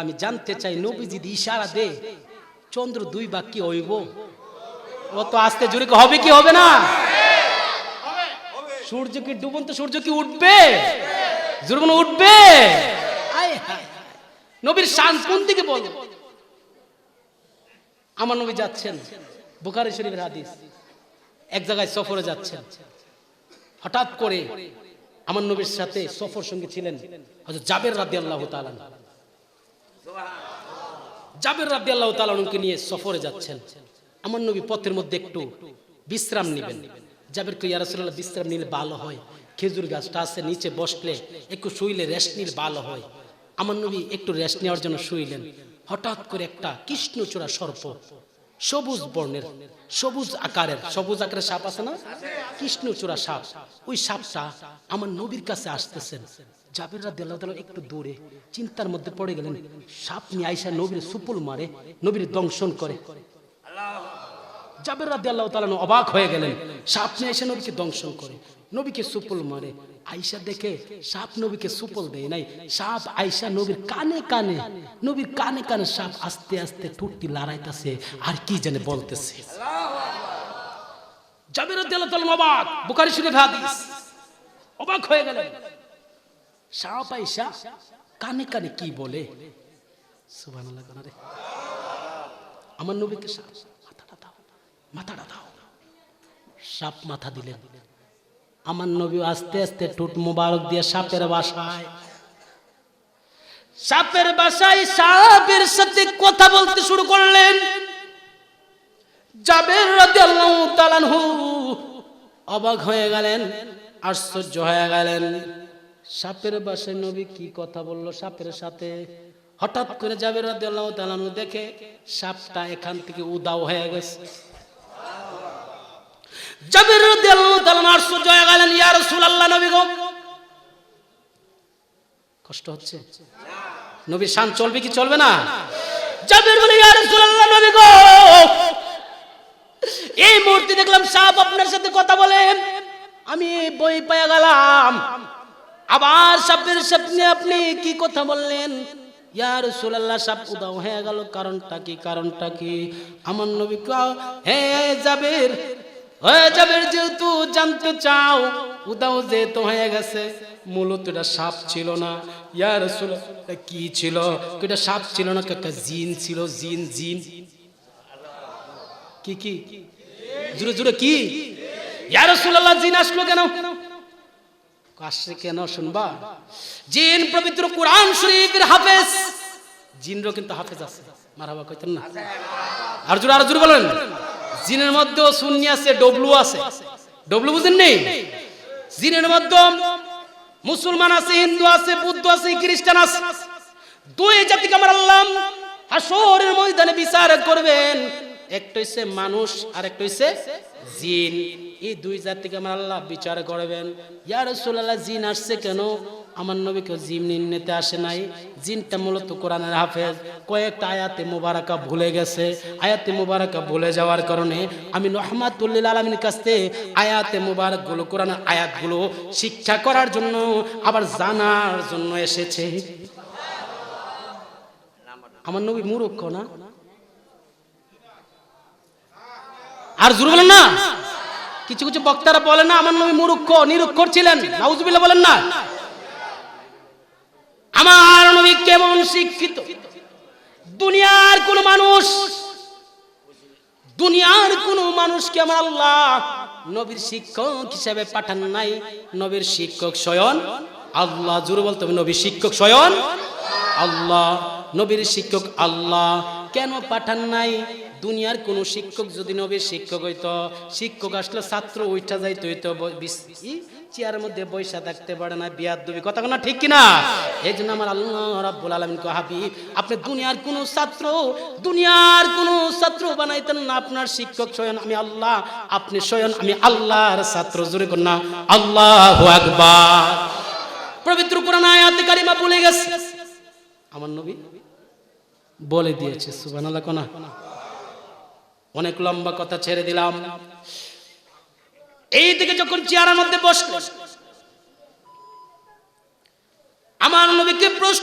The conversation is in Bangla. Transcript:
আমি জানতে চাই নবী যদি ইশারা দে চন্দ্র দুই বাক কি হইব? ও তো আস্তে জুড়ে কি হবে কি হবে না? সূর্য কি ডুবন্ত সূর্য কি উঠবে? জুরবন উঠবে? নবীর শান কোন দিকে বল? আমার নবী যাচ্ছেন বুখারী শরীফের হাদিস। এক জায়গায় সফরে যাচ্ছেন। হঠাৎ করে আমার নবীর সাথে সফর সঙ্গে ছিলেন হযরত জাবের রাদিয়াল্লাহু তাআলা। জাবের রাব্দি আল্লাহ তালকে নিয়ে সফরে যাচ্ছেন। আমার নবী পথের মধ্যে একটু বিশ্রাম নেবেন। জাবের কে ইয়ারসাল্লাহ বিশ্রাম নিলে ভালো হয়। খেজুর গাছটা আছে, নিচে বসলে একটু শুইলে রেস্ট নিলে ভালো হয়। আমার নবী একটু রেস্ট নেওয়ার জন্য শুইলেন। হঠাৎ করে একটা কৃষ্ণচূড়া সর্প সবুজ বর্ণের, সবুজ আকারের সবুজ আকারের সাপ আছে না? কৃষ্ণচূড়া সাপ। ওই সাপটা আমার নবীর কাছে আসতেছেন। জাবেররা দেলা দেলা একটু দূরে, চিন্তার মধ্যে পড়ে গেলেন, সাপ নিয়ে আইসা নবীর সুপুল মারে, নবীর দংশন করে। জাবের রাদিয়াল্লাহু তাআলা অবাক হয়ে গেলেন। সাপ নিয়ে আইসা নবীকে দংশন করে। নবীকে সুপুল মারে। আইসা দেখে সাপ নবীকে সুপুল দেয় নাই। সাপ আইসা নবীর কানে কানে, নবীর কানে কানে সাপ আস্তে আস্তে ঠুটটি লড়াইতেছে আর কি জানে বলতেছে। জাবের রাদিয়াল্লাহু তাআলা অবাক। বুখারী শরীফ হাদিস। অবাক হয়ে গেলেন। সাপ আইসা কানে কানে কি বলে? রে। আমার নবীকে সাপ মাথাটা দাও। সাপ মাথা দিলেন। আমার নবী আস্তে আস্তে টুট মোবারক দিয়ে সাপের বাসায়। সাপের বাসায় সাপের সাথে কথা বলতে শুরু করলেন। জাবের রাদিয়াল্লাহু তাআলা আনহু অবাক হয়ে গেলেন, আশ্চর্য হয়ে গেলেন। সাপের বাসায় নবী কি কথা বলল সাপের সাথে? হঠাৎ করে জাবের রাদিয়াল্লাহু তাআলা আনহু দেখে সাপটা এখান থেকে উদাও হয়ে গেছে। জাবের রাদিয়াল্লাহু তাআলা গেলেন, ইয়া রাসূলুল্লাহ, নবী গো। কষ্ট হচ্ছে? নবীর শান চলবে কি চলবে না? জাবের বলে, ইয়া রাসূলুল্লাহ, নবী গো। এই মুহূর্তে দেখলাম আপনার সাথে কথা বলে। আমি বই পেয়ে গেলাম। আবার সাপের সামনে আপনি কি কথা বললেন? ইয়ার সুলাল্লাহ সাপ উদাও হয়ে গেল। কারণটা কি? কারণটা কি? আমার নবী হে জাবের হয়ে যাবের যেহেতু জানতে চাও, উদাও যেহেতু হয়ে গেছে। মূলত এটা সাপ ছিল না। ইয়ার রাসূল কি ছিল? এটা সাপ ছিল না একটা জিন ছিল। জিন জিন। কি কি? জুড়ে জুড়ে কি? ইয়া রাসূলুল্লাহ, জিন আসলো কেন? আসছে কেন? শুনবা। জিন পবিত্র কোরআন শরীফের হাফেজ। জিনরও কিন্তু হাফেজ আছে। মারহাবা কইতেন না। আর জোরে আর জোরে বলেন। জিনের মধ্যেও শূন্য আছে, ডবলু আছে। ডবলু বুঝেন নেই? জিনের মধ্যে মুসলমান আছে, হিন্দু আছে, বুদ্ধ আছে, খ্রিস্টান আছে। দুই জাতিকে আমার আল্লাহ হাসরের ময়দানে বিচার করবেন। একটা হইছে মানুষ আর একটা হইছে জিন। এই দুই জাতিকে আমার আল্লাহ বিচার করবেন। ইয়া রাসূলুল্লাহ, জিন আসছে কেন? আমার নবীকে জিন নিতে আসে নাই। জিনটা মূলত কোরআনের হাফেজ। কয়েকটা আয়াতে মুবারাকা ভুলে গেছে। আয়াতে মুবারাকা ভুলে যাওয়ার কারণে আমি রহমাতুল্লিল আলমীর কাছ আয়াতে মুবারকগুলো, কোরআনের আয়াতগুলো শিক্ষা করার জন্য আবার জানার জন্য এসেছে। আমার নবী মূর্খ না? আর জোর বলেন না। কিছু কিছু বক্তারা বলেন না, আমার নবী মূর্খ, নিরক্ষর ছিলেন। নাউজুবিল্লাহ বলেন না। আমার নবী কেমন শিক্ষিত? দুনিয়ার কোন মানুষ, দুনিয়ার কোন মানুষকে আমার আল্লাহ নবীর শিক্ষক হিসেবে পাঠান নাই। নবীর শিক্ষক স্বয়ং আল্লাহ, জোরে বলতে হবে, নবীর শিক্ষক স্বয়ং আল্লাহ, নবীর শিক্ষক আল্লাহ কেন পাঠান নাই? দুনিয়ার কোন শিক্ষক যদি নবীর শিক্ষক হইতো, শিক্ষক আসলে ছাত্র উঠা যাইতো হইতো চেয়ারের মধ্যে বৈশা থাকতে পারে না বিয়ার দুবি। কথা না ঠিক কিনা? এই জন্য আমার আল্লাহ রাব্বুল আলামিন কো হাবিব, আপনি দুনিয়ার কোন ছাত্র, দুনিয়ার কোন ছাত্র বানাইতেন না, আপনার শিক্ষক স্বয়ং আমি আল্লাহ, আপনি স্বয়ং আমি আল্লাহর ছাত্র, জোরে কর না, আল্লাহু আকবার। পবিত্র কোরআন আয়াতে কারিমা বলে গেছে। আমার নবী বলে দিয়েছে, সুবহানাল্লাহ কোনা অনেক লম্বা কথা ছেড়ে দিলাম। এই দিকে যখন চেয়ারের মধ্যে বসল আমার নবীকে প্রশ্ন